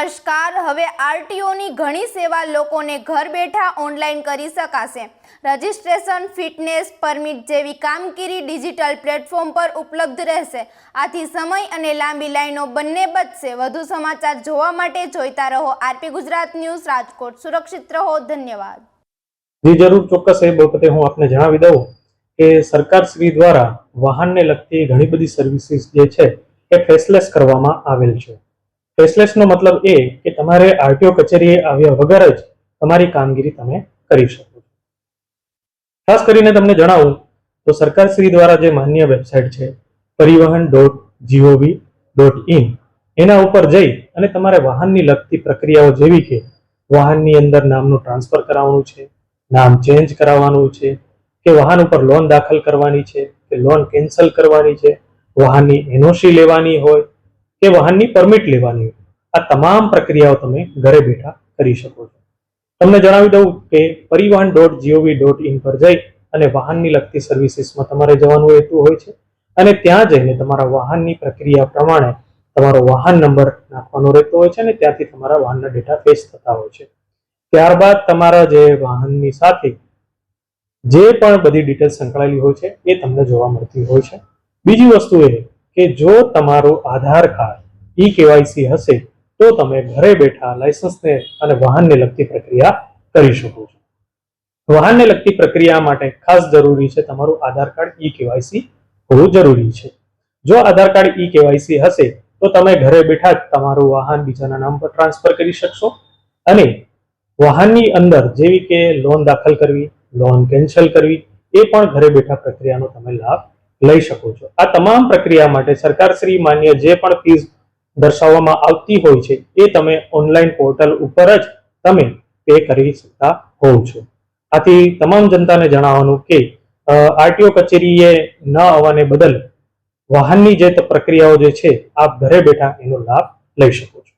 નમસ્કાર. હવે આરટીઓની ઘણી સેવા લોકોને ઘર બેઠા ઓનલાઈન કરી શકાશે. રજિસ્ટ્રેશન, ફિટનેસ પરમિટ જેવી કામગીરી ડિજિટલ પ્લેટફોર્મ પર ઉપલબ્ધ રહેશે. આથી સમય અને લાંબી લાઈનો બંને બચશે. વધુ સમાચાર જોવા માટે જોઈતા રહો આરપી ગુજરાત ન્યૂઝ, રાજકોટ. સુરક્ષિત રહો. ધન્યવાદ. જી, જરૂર. ચોક્કસ એ બાબતે હું આપને જણાવી દઉં કે સરકાર શ્રી દ્વારા વાહનને લગતી ઘણી બધી સર્વિસીસ જે છે એ ફેસલેસ કરવામાં આવેલ છે. ફેસલેસનો મતલબ એ કે તમારે આરટીઓ કચેરીએ આવ્યા વગર જ તમારી કામગીરી તમે કરી શકો ખાસ કરીને તમને જણાવું તો સરકાર શ્રી દ્વારા જે માન્ય વેબસાઇટ છે, પરિવહન ડોટ જીઓવી ડોટ ઇન એના ઉપર જઈ અને તમારે વાહનની લગતી પ્રક્રિયાઓ જેવી કે વાહનની અંદર નામનું ટ્રાન્સફર કરાવવાનું છે, નામ ચેન્જ કરાવવાનું છે, કે વાહન ઉપર લોન દાખલ કરવાની છે, કે લોન કેન્સલ કરવાની છે, વાહનની એનઓસી લેવાની હોય કે વાહનની પરમિટ લેવાની હોય. આ તમામ પ્રક્રિયાઓ તમે ઘરે બેઠા કરી શકો છો. તમને જણાવી દઉં કે પરિવહન ડોટ જીઓવી ડોટ ઇન પર જઈ અને વાહનની લગતી સર્વિસીસમાં તમારે જવાનું હેતુ હોય છે અને ત્યાં જઈને તમારા વાહનની પ્રક્રિયા પ્રમાણે તમારો વાહન નંબર નાખવાનો રહેતો હોય છે અને ત્યાંથી તમારા વાહનના ડેટા ફેસ થતા હોય છે. ત્યારબાદ તમારા જે વાહનની સાથે જે પણ બધી ડિટેલ્સ સંકળાયેલી હોય છે એ તમને જોવા મળતી હોય છે. બીજી વસ્તુ એ કે જો તમારું આધાર કાર્ડ ઈ કેવાયસી હશે, તો તમે ઘરે બેઠા લાયસન્સને અને વાહનને લગતી પ્રક્રિયા કરી શકો છો. વાહનને લગતી પ્રક્રિયા માટે ખાસ જરૂરી છે તમારું આધાર કાર્ડ ઈ કેવાયસી હોવું જરૂરી છે. જો આધાર કાર્ડ ઈ કેવાયસી હશે, તો તમે ઘરે બેઠા જ તમારું વાહન બીજાના નામ પર ટ્રાન્સફર કરી શકશો અને વાહનની અંદર જેવી કે લોન દાખલ કરવી, લોન કેન્સલ કરવી, એ પણ ઘરે બેઠા પ્રક્રિયાનો તમે લાભ લઈ શકો છો. આ તમામ પ્રક્રિયા માટે સરકાર શ્રી માન્ય જે પણ ફીસ દર્શાવવામાં આવતી હોય છે, એ તમે ઓનલાઈન પોર્ટલ ઉપર જ તમે પે કરી શકતા હોવ છો. આથી તમામ જનતાને જણાવવાનું કે આરટીઓ કચેરીએ ન આવવાને બદલ વાહનની જે પ્રક્રિયાઓ જે છે, આપ ઘરે બેઠા એનો લાભ લઈ શકો છો.